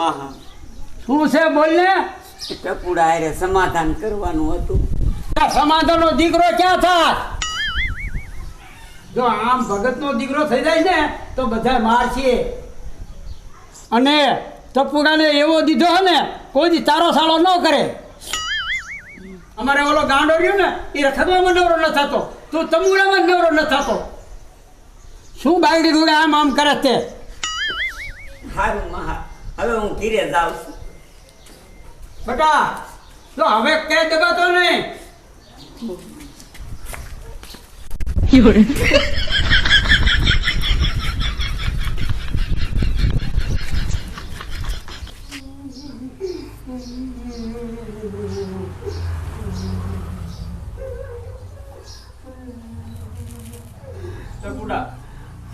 મહા. શું છે બોલ ને ટપુડા હારે સમાધાન કરવાનું હતું. સમાધાન નો દીકરો ક્યાં થાત? જો આમ ભગતનો દીકરો થઈ જાય ને તો બધા મારશે અને ટપુડાને એવો દીધો ને કોઈ તારો સાળો ન કરે. અમારે ઓલો ગાંડો રહ્યો ને એ રખડવામાં નવરો ન થતો. તું તમુડામાં નવરો ન થતો. શું બાયડી રૂડે આમ આમ કરે તે? સારું મહા. હવે હું ધીરે જાઉં છું. બટા તો હવે કઈ દબાતો નહીં.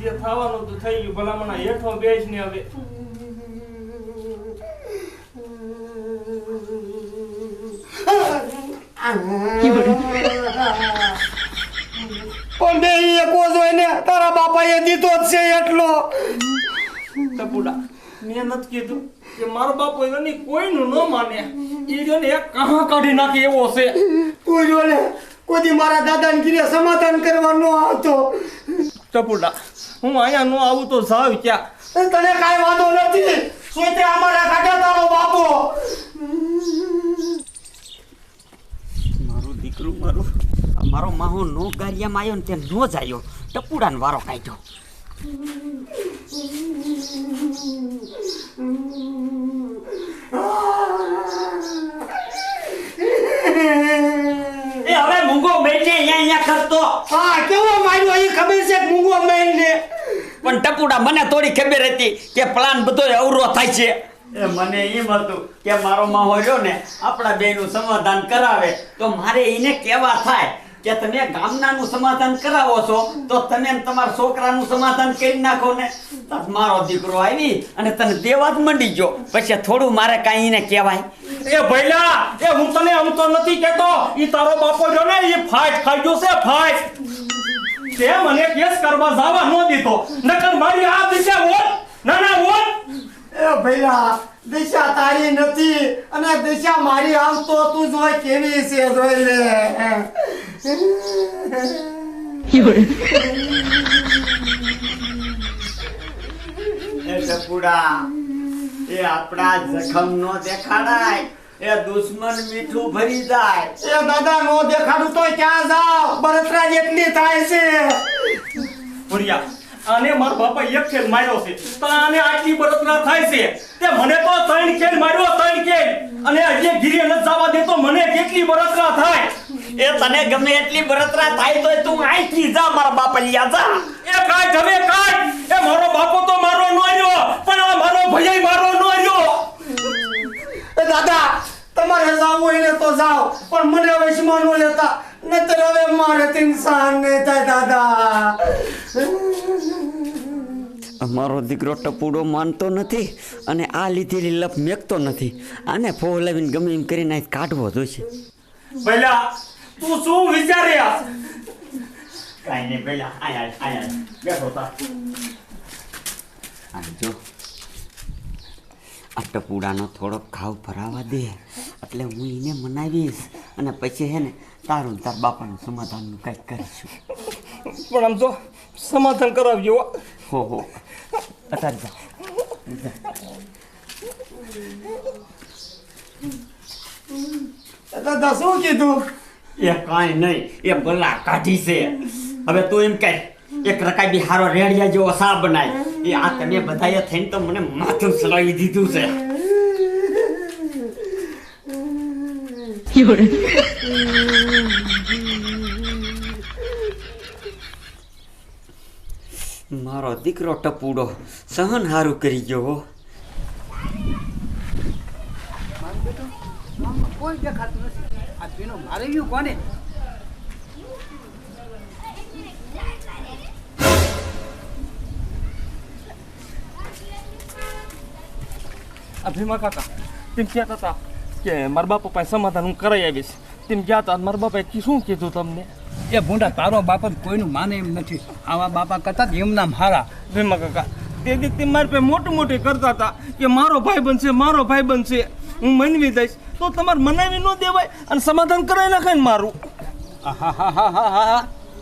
જે થવાનું તો થઈ ગયું ભલામણ હેઠો બેસ ને હવે. પણ બે એ એકો જોઈ તારા બાપાએ દીધો જ છે એટલો. ટપુડા મેં નથી કીધું કે મારો બાપો એની કોઈનું ન માને. એ જો ને એક કહા કાઢી નાખે એવો છે. તું જો ને કોઈ મારા દાદાને ઘીરે સમાધાન કરવા ન આવતો. ટપુડા હું અહીંયા ન આવું તો જાવ ક્યાં? તને કાંઈ વાંધો નથી. સોતે અમારા કાઢ્યા તારો બાપો મારું દીકરું મારું મારો માહો નો ગારિયામાં આવ્યો ને તે નો જ આવ્યો ટપુડાનો વારો કાઢ્યો. એ હવે મૂંગો બેઠે અહીંયા અહીંયા કરતો. હા કેવો માર્યો? એ ખબર છે કે મૂંગો મેલને પણ ટપુડા મને થોડી ખબર હતી કે પ્લાન બધો અવરો થાય છે. મને એમ હતું કે મારો માહો રહ્યો ને, આપણા બેનું સમાધાન કરાવે. તો મારે એને કેવા થાય કે તમે ગામનાનું સમાધાન કરાવો છો, તો તમે તમારા છોકરાનું સમાધાન કરી નાખો ને. મારો દીકરો આવી અને તને દેવા જ મંડી ગયો. પછી થોડું મારે કાંઈ એને કહેવાય. એ ભૈલા, એ હું તને આમ તો નથી કેતો ઈ તારો બાપો જો ને એ ફાટ ખાઈ ગયો છે ફાઇટ તે મને કેસ કરવા જવા ન દીધો. નકર મારી આ દિશા વોટ એ દિશા તારી નથી અને દિશા મારી આવતો તું જોઈ કેવી છે જોઈ લે. ટપુડા એ આપણા જખમ નો દેખાડાય એ દુશ્મન મીઠું ભરી જાય. એ દાદા નો દેખાડું તો ક્યાં જાવ? બળતરા જેટલી થાય છે. ભુરિયા. આને મારા બાપા એક ખેલ માર્યો છે. તો આને આટલી બળતરા થાય છે. તે મને તો ત્રણ ખેલ માર્યો ત્રણ ખેલ. અને હજી ઘીરે ન જવા દેતો મને કેટલી બળતરા થાય? એ તને ગમે એટલી બળતરા થાય તો તું આઈથી જા મારા બાપા લિયા જા. એ કાય તમે કાય એ મારો બાપો તો મારો નો રહ્યો પણ આ મારો ભૈયા મારો નો રહ્યો. એ દાદા તમારે જાવું એને તો જાઓ પણ મને વશમાં નો લેતા. નતર હવે મારે ઇન્સાન નહીં થાય દાદા. મારો દીકરો ટપુડો માનતો નથી અને આ લીધેલી લપ મેકતો નથી. આને ફોલાવીને ગમે એમ કરીને અહીં કાઢવો જોઈશે પહેલા તું શું વિચાર્યા? કાઈ નહીં પેલા આયા આયા બેઠો તા. આ જો આ ટપુડાનો થોડોક ઘાવ ભરાવા દે. એટલે હું એને મનાવીશ અને પછી હે ને તારું તાર બાપાનું સમાધાનનું કંઈક કરીશું. પણ આમ જો સમાધાન કરાવજો. હો. હો. હો અત્યારે જા દાદા શું કીધું? એ કાંઈ નહીં એ બલા કાઢી છે. હવે તું એમ કહે એક રકાબી હારો રેડિયા જેવો સા બનાય. એ આ તમે બધાએ થઈને તો મને માથું સલાવી દીધું છે. મારો દીકરો ટપુડો સહન હારું કરી ગયો હો. કોઈ આ પેલો મારે કાકા, તેમ કહેતા હતા કે મારા બાપા પાસે સમાધાન હું કરાવી આવીશ. તેમ ગયા હતા મારા બાપાએ શું કીધું તમને? એ ભૂંડા તારો બાપ કોઈનું માને એમ નથી. આવા બાપા કરતા એમના હારા ભીમા કાકા તે દીકરી તે મારી પાસે મોટી મોટી કરતા હતા કે મારો ભાઈ બનશે મારો ભાઈ બનશે. હું મનવી દઈશ. તો તમારે મનાવી ન દેવાય અને સમાધાન કરાવી નાખે ને મારું.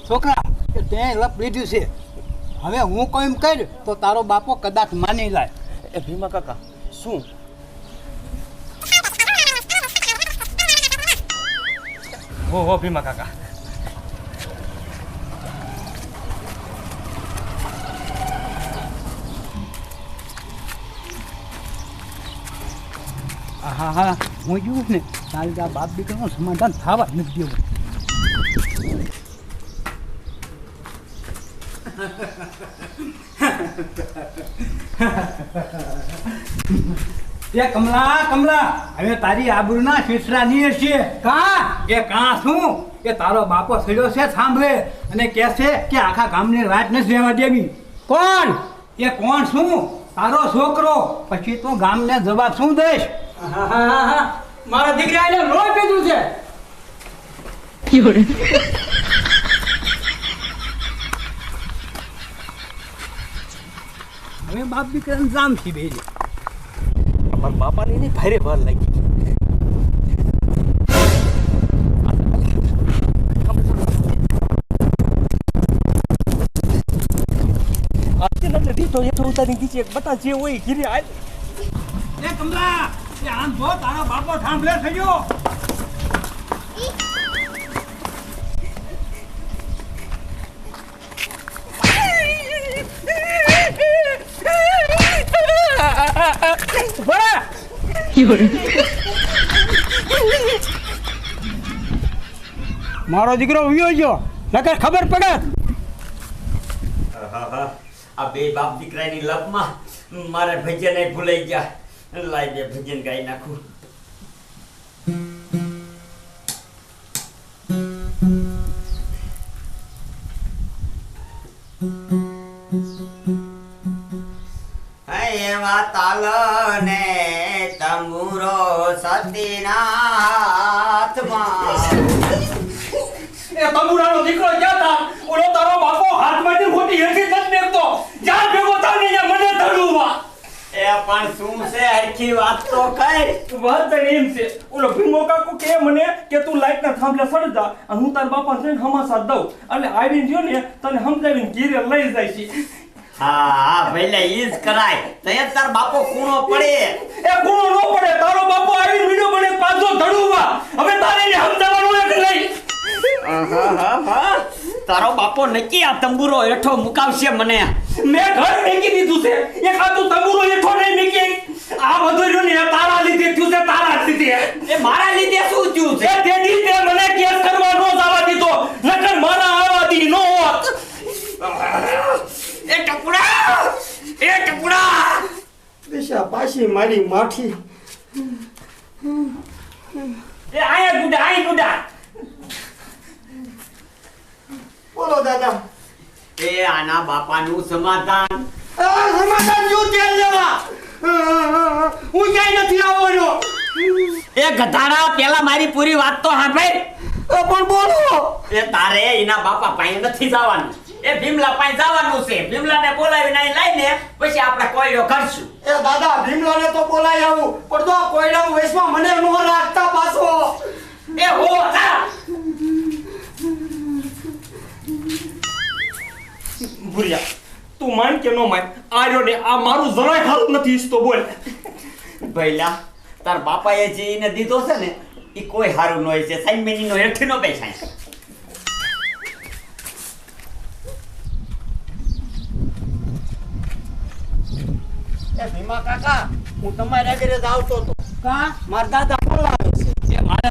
છોકરા તે લપ લીધું છે. હવે હું કોઈ એમ કહી તો તારો બાપો કદાચ માની લાય. એ ભીમા કાકા શું? હો હો ભીમા કાકા. હા હા હું જોઉં ને, તારી આ બાપ દીકરાનું સમાધાન થવા જ નથી દેવું. એ કમલા કમલા, હવે તારી આબરૂના શીશરા નીર છે. કા? એ કા શું? એ તારો બાપો સડ્યો છે, સાંભળે. અને કહે છે કે આખા ગામની વાત નથી રહેવા દેવી. કોણ? એ કોણ શું? તારો છોકરો. પછી તું ગામને જવાબ શું દઈશ? મારા દીકરા એને લોહી પીધું છે. હવે બાપ દીકરાને જામથી બેરી અમારા બાપાની એની ભારે ભાર લાગી તો એ તો ઉતારી દીધી બટા જે હોય ગીરી હાલ. એ કમલા! આમ જો તારો બાપો સાંભળે થયો મારો દીકરો ઉયો ગયો. નકર ખબર પડે. આ બે બાપ દીકરાની લપમાં મારે ભજ્યા ભૂલાઈ ગયા. લાઈ બે ભજન ગાઈ નાખું એવા તાલ ને તંબુરો સતીના હાથમાં એ તંબુરાનો દીકરો ક્યાં તા ઓલો તારો બાપો હાથમાંથી ખોટી હેઠી નથી મેકતો જ્યાં ભેગો થાવ ને ત્યાં મને ધડુવા એ પણ શું છે વાત તો કર વાત એમ છે. ઓલો ભીમો કાકો કે મને કે તું લાઈટ ના થાંભલે સડ જા અને હું તાર બાપા થઈને હમાસા દઉં. એટલે આવીને જો ને તને સમજાવીને ઘીરે લઈ જાય છે. હા હા ભલે ઈ જ કરાય. તો તાર બાપો કૂણો પડે. એ કૂણો નો પડે. તારો બાપો આવીને મીડો બને પાછો ધડુવા હવે તારે એને સમજાવવાનું એક નહીં. તારો બાપો નક્કી આ તંબુરો હેઠો મુકાવશે મને. મેં ઘર મેકી દીધું છે. એક આ તું તંબુરો હેઠો નહીં આ બધું રહ્યું ને તારા લીધે થયું છે તારા લીધે. એ મારા લીધે શું થયું તે છે? તેદી તે મને કેસ કરવા નો જવા દીધો નકર મારા આવા દી નો હોત. એ ટકુડા એ ટકુડા. દિશા પાછી મારી માઠી. એ આયા ગુડા આય ગુડા બોલો દાદા. એ આના બાપાનું સમાધાન. સમાધાન જો તેલ લેવા? હું ક્યાંય નથી આવવાનો. એ ગધાડા પેલા મારી પૂરી વાત તો સાંભળે. પણ બોલો. એ તારે એના બાપા પાસે નથી જવાનું. એ ભીમલા પાસે જવાનું છે. ભીમલાને બોલાવીને અહીં લઈને પછી આપણે કોયડો કરશું એ દાદા ભીમલાને તો બોલાવી આવું. પણ તો આ કોયડાનું વેશમાં મને નો રાખતા પાછો. એ હો જા. ભૂરિયા. તું માન કે નો માન આર્યો ને આ મારું જરાય હાલ નથી ઈસતો બોલ. ભઈલા તાર બાપાએ જે એને દીધો છે ને એ કોઈ હારું ન હોય છે. સાઈન મેનીનો હેઠીનો બેસાય. એ ભીમા કાકા હું તમારા ઘરે જ આવતો હતો. કા? મારા દાદા બોલાવે છે. એ મારે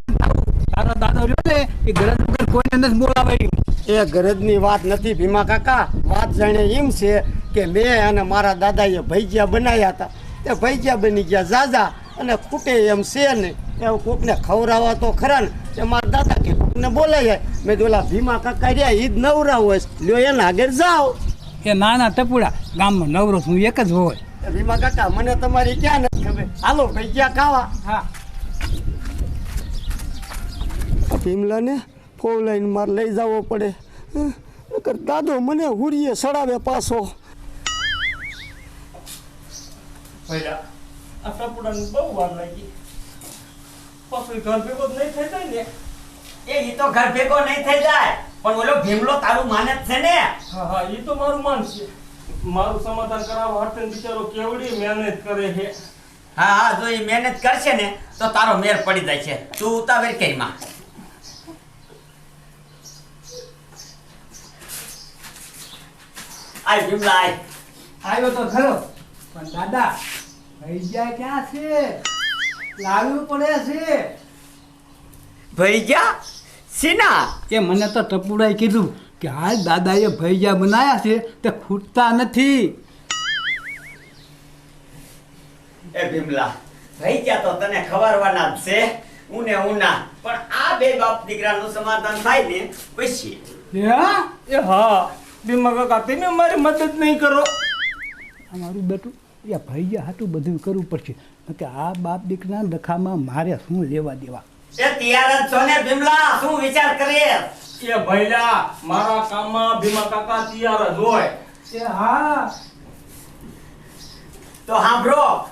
તારો દાદા રહ્યો ને એ ગરજ વગર કોઈને નથી બોલાવાય. એ ગરજની વાત નથી ભીમા કાકા. વાત જાણે એમ છે કે મેં અને મારા દાદાએ ભૈજિયા બનાવ્યા હતા. તે ભૈજિયા બની ગયા જાજા અને ખૂટે એમ છે ને એ કોકને ખવડાવવા તો ખરા ને. તે મારા દાદા કે કોકને બોલાય મેં જોલા ભીમા કાકા રહ્યા એ જ નવરા હોય. લ્યો એના આગળ જાઓ. એ નાના ટપુડા ગામમાં નવરો હું એક જ હોય. ભીમા કાકા મને તમારી ક્યાં નથી ખબર. હાલો ભૈજિયા ખાવા. હા. ભીમલાને ફોર લાઈન માર લઈ જવો પડે. નકર દાદો મને હુરીએ સડાવે પાછો. ભઈલા આ બહુ વાર લાગી. પાછું ઘર ભેગો નહીં થઈ જાય ને. એ ઈ તો ઘર ભેગો નહીં થઈ જાય. પણ ઓલો ભીમલો તારું માને જ છે ને. હા હા એ તો મારું માન છે. મારું સમાધાન કરાવવા બિચારો કેવડી મહેનત કરે છે. હા હા જો એ મહેનત કરશે ને તો તારો મેર પડી જાય છે. તું ઉતાવળ કરી માં આય ભીમલા આવ્યો તો ખરો. પણ દાદા ભૈયા ક્યાં છે? લાવવું પડે છે. ભાઈ સીના એ મને તો ટપુડાએ કીધું કે હાલ દાદાએ ભૈયા બનાવ્યા છે તે ખૂટતા નથી. એ ભીમલા ભાઈ તો તને ખબરવાના જ છે ઉને ઉના. પણ આ બે બાપ દીકરાનું સમાધાન થાય ને પછી. હા? એ હા. ભીમા કાકા તમે મારી મદદ નહીં કરો. અમારું બેટું એ ભાઈ હાટું બધું કરવું પડશે. કે આ બાપ દીકરાના લખામાં મારે શું લેવા દેવા? એ તૈયાર જ છો ને ભીમલા શું વિચાર કરીએ? એ ભઈલા મારા કામમાં ભીમા કાકા તૈયાર જ હોય. એ હા. તો સાંભળો